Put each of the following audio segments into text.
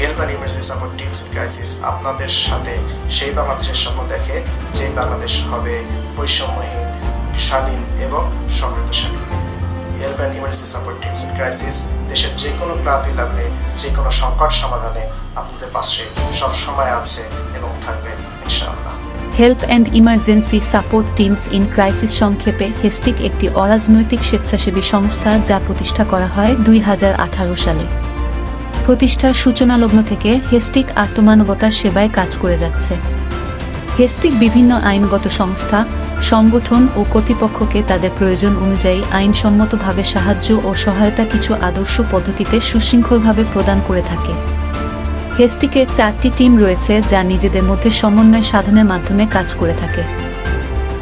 Help and emergency support teams in crisis আপনাদের সাথে, সেই বাংলাদেশের স্বপ্ন দেখে যে বাংলাদেশ হবে বৈষম্যহীন স্বাধীন এবং সমৃদ্ধশালী। Help and emergency support teams in crisis দেশের যে কোনো প্রাতি লাগলে যে কোনো সংকট সমাধানে আপনাদের পাশে সব সময় আছে এবং থাকবে, ইনশাআল্লাহ। Help and emergency support teams in crisis সংক্ষেপে হেস্টিক একটি অরাজনৈতিক স্বেচ্ছাসেবী সংস্থা যা প্রতিষ্ঠা করা হয় দুই হাজার আঠারো সালে। প্রতিষ্ঠার সূচনালগ্ন থেকে হেস্টিক আত্মমানবতার সেবায় কাজ করে যাচ্ছে। হেস্টিক বিভিন্ন আইনগত সংস্থা, সংগঠন ও কর্তৃপক্ষকে তাদের প্রয়োজন অনুযায়ী আইনসম্মতভাবে সাহায্য ও সহায়তা কিছু আদর্শ পদ্ধতিতে সুশৃঙ্খলভাবে প্রদান করে থাকে। হেস্টিকের চারটি টিম রয়েছে যা নিজেদের মধ্যে সমন্বয় সাধনের মাধ্যমে কাজ করে থাকে।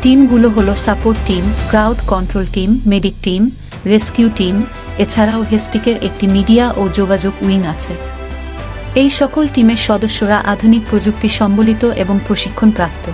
টিমগুলো হলো support team, crowd control team, medic team, rescue team এছাড়াও হেস্টিকের একটি মিডিয়া ও যোগাযোগ উইং আছে। এই সকল টিমের সদস্যরা আধুনিক প্রযুক্তি সম্বলিত এবং প্রশিক্ষণপ্রাপ্ত।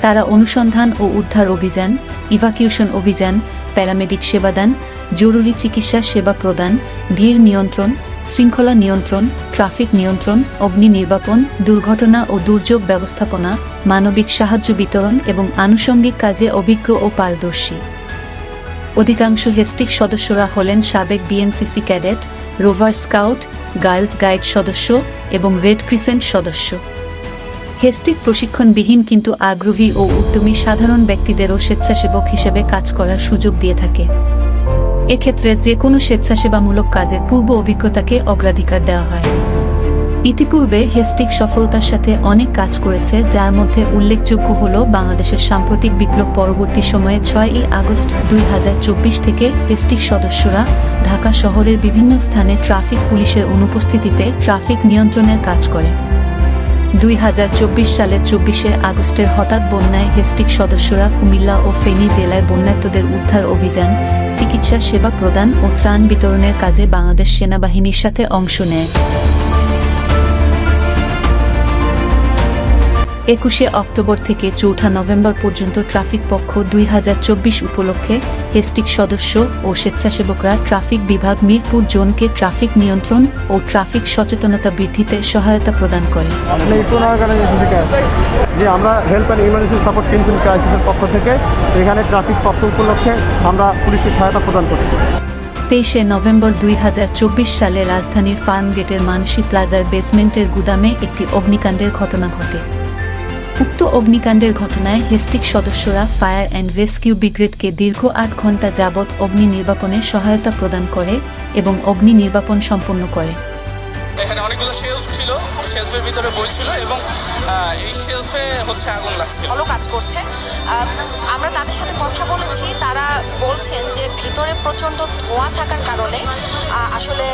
তারা অনুসন্ধান ও উদ্ধার অভিযান ইভাকিউশন অভিযান প্যারামেডিক সেবাদান, জরুরি চিকিৎসা সেবা প্রদান, ভিড় নিয়ন্ত্রণ, শৃঙ্খলা নিয়ন্ত্রণ, ট্রাফিক নিয়ন্ত্রণ, অগ্নি নির্বাপন, দুর্ঘটনা ও দুর্যোগ ব্যবস্থাপনা, মানবিক সাহায্য বিতরণ এবং আনুষঙ্গিক কাজে অভিজ্ঞ ও পারদর্শী। অধিকাংশ হেস্টিক সদস্যরা হলেন সাবেক BNCC cadet, rover scout, girls guide সদস্য এবং রেড ক্রিসেন্ট সদস্য। হেস্টিক প্রশিক্ষণবিহীন কিন্তু আগ্রহী ও উদ্যমী সাধারণ ব্যক্তিদেরও স্বেচ্ছাসেবক হিসেবে কাজ করার সুযোগ দিয়ে থাকে। এক্ষেত্রে যে কোনো স্বেচ্ছাসেবামূলক কাজের পূর্ব অভিজ্ঞতাকে অগ্রাধিকার দেওয়া হয়। ইতিপূর্বে হেস্টিক সফলতার সাথে অনেক কাজ করেছে, যার মধ্যে উল্লেখযোগ্য হল বাংলাদেশের সাম্প্রতিক বিপ্লব পরবর্তী সময়ে ছয়ই আগস্ট দুই হাজার চব্বিশ থেকে হেস্টিক সদস্যরা ঢাকা শহরের বিভিন্ন স্থানে ট্রাফিক পুলিশের অনুপস্থিতিতে ট্রাফিক নিয়ন্ত্রণের কাজ করে। দুই হাজার চব্বিশ সালের চব্বিশে আগস্টের হঠাৎ বন্যায় হেস্টিক সদস্যরা কুমিল্লা ও ফেনী জেলায় বন্যার্তদের উদ্ধার অভিযান, চিকিৎসা সেবা প্রদান ও ত্রাণ বিতরণের কাজে বাংলাদেশ সেনাবাহিনীর সাথে অংশ নেয়। একুশে অক্টোবর থেকে চৌঠা নভেম্বর পর্যন্ত ট্রাফিক পক্ষ দুই হাজার চব্বিশ উপলক্ষে হেস্টিক সদস্য ও স্বেচ্ছাসেবকরা ট্রাফিক বিভাগ মিরপুর জোনকে ট্রাফিক নিয়ন্ত্রণ ও ট্রাফিক সচেতনতা বৃদ্ধিতে সহায়তা প্রদান করে। যে আমরা help and emergency support teams in ক্রাইসিসের পক্ষ থেকে এখানে ট্রাফিক পক্ষ উপলক্ষে আমরা পুলিশকে সহায়তা প্রদান করছি। তেইশে নভেম্বর দুই হাজার চব্বিশ সালে রাজধানীর ফার্ম গেটের মানসী প্লাজার বেসমেন্টের গুদামে একটি অগ্নিকাণ্ডের ঘটনা ঘটে। উক্ত অগ্নিকাণ্ডের ঘটনায় হেস্টিক সদস্যরা ফায়ার অ্যান্ড রেস্কিউ ব্রিগেডকে দীর্ঘ আট ঘণ্টা যাবৎ অগ্নি নির্বাপনে সহায়তা প্রদান করে এবং অগ্নি নির্বাপন সম্পন্ন করে। এখানে অনেকগুলো শেলফ ছিল। শেলফের ভিতরে বই ছিল এবং এই শেলফে হচ্ছে আগুন লাগছে ভালো কাজ করছে। আমরা তাদের সাথে কথা বলেছি। তারা বলছেন যে ভিতরে প্রচণ্ড ধোঁয়া থাকার কারণে আসলে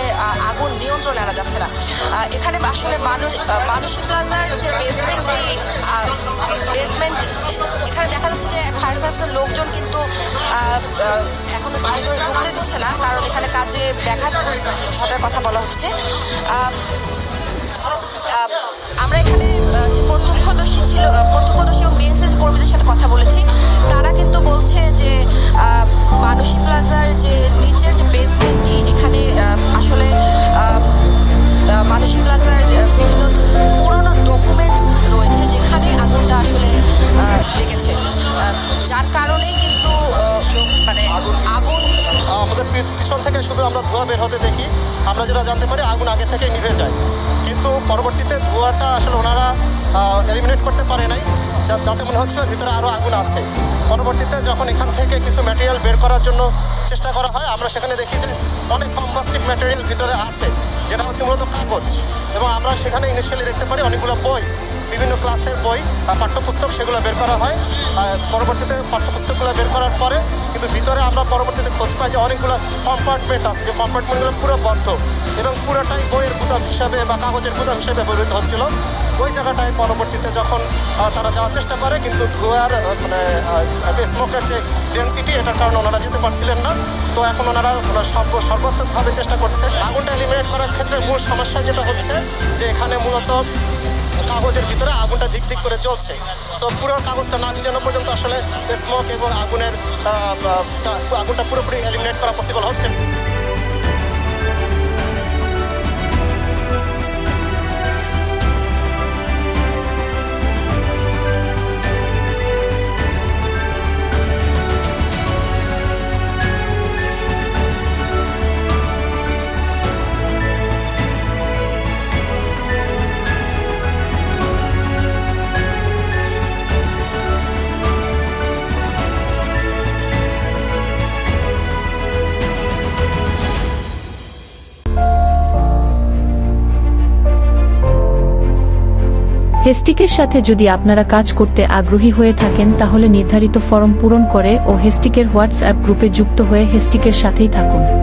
আগুন নিয়ন্ত্রণ আনা যাচ্ছে না। এখানে আসলে মানুষ মানসী প্লাজার যে বেসমেন্টটি বেসমেন্ট এখানে দেখা যাচ্ছে যে ফায়ার সার্ভিসের লোকজন কিন্তু এখনও ভিতরে ঢুকতে দিচ্ছে না, কারণ এখানে কাজে ব্যাঘাত ঘটার কথা বলা হচ্ছে। আমরা এখানে ছিল প্রত্যক্ষদর্শী এবং বিএনসিসি কর্মীদের সাথে কথা বলেছি। তারা কিন্তু বলছে যে মানসী প্লাজার যে নিচের যে বেসমেন্টটি এখানে আসলে মানসী প্লাজার বিভিন্ন পুরনো ডকুমেন্টস রয়েছে যেখানে আগুনটা আসলে লেগেছে। যার কারণেই কিন্তু মানে আগুন আমাদের পিছন থেকে শুধু আমরা ধোঁয়া বের হতে দেখি। আমরা যেটা জানতে পারি, আগুন আগে থেকে নিভে যায়। কিন্তু পরবর্তীতে ধোঁয়াটা আসলে ওনারা এলিমিনেট করতে পারে নাই। যাতে মনে হচ্ছিল ভিতরে আরও আগুন আছে। পরবর্তীতে যখন এখান থেকে কিছু ম্যাটেরিয়াল বের করার জন্য চেষ্টা করা হয়, আমরা সেখানে দেখি যে অনেক কম্বাস্টিভ ম্যাটেরিয়াল ভিতরে আছে, যেটা হচ্ছে মূলত কাগজ। এবং আমরা সেখানে ইনিশিয়ালি দেখতে পারি অনেকগুলো বই, বিভিন্ন ক্লাসের বই পাঠ্যপুস্তক সেগুলো বের করা হয়। পরবর্তীতে পাঠ্যপুস্তকগুলো বের করার পরে কিন্তু ভিতরে আমরা পরবর্তীতে খোঁজ পাই যে অনেকগুলো কম্পার্টমেন্ট আছে, যে কম্পার্টমেন্টগুলো পুরো বদ্ধ এবং পুরোটাই বইয়ের গুদাম হিসাবে বা কাগজের গুদাম হিসাবে ব্যবহৃত হচ্ছিল। ওই জায়গাটায় পরবর্তীতে যখন তারা যাওয়ার চেষ্টা করে, কিন্তু ধোঁয়ার মানে স্মোকের যে ডেন্সিটি এটার কারণে ওনারা যেতে পারছিলেন না। তো এখন ওনারা ওনারা সর্ব- সর্বাত্মকভাবে চেষ্টা করছে। আগুনটা এলিমিনেট করার ক্ষেত্রে মূল সমস্যা যেটা হচ্ছে, যে এখানে মূলত কাগজের ভিতরে আগুনটা ধিক ধিক করে চলছে সো পুরো কাগজটা না ভিজানো পর্যন্ত আসলে স্মোক এবং আগুনের আগুনটা পুরোপুরি এলিমিনেট করা পসিবল হচ্ছে। না। হেস্টিকের সাথে যদি আপনারা কাজ করতে আগ্রহী হয়ে থাকেন, তাহলে নির্ধারিত ফরম পূরণ করে ও হেস্টিকের হোয়াটসঅ্যাপ গ্রুপে যুক্ত হয়ে হেস্টিকের সাথেই থাকুন।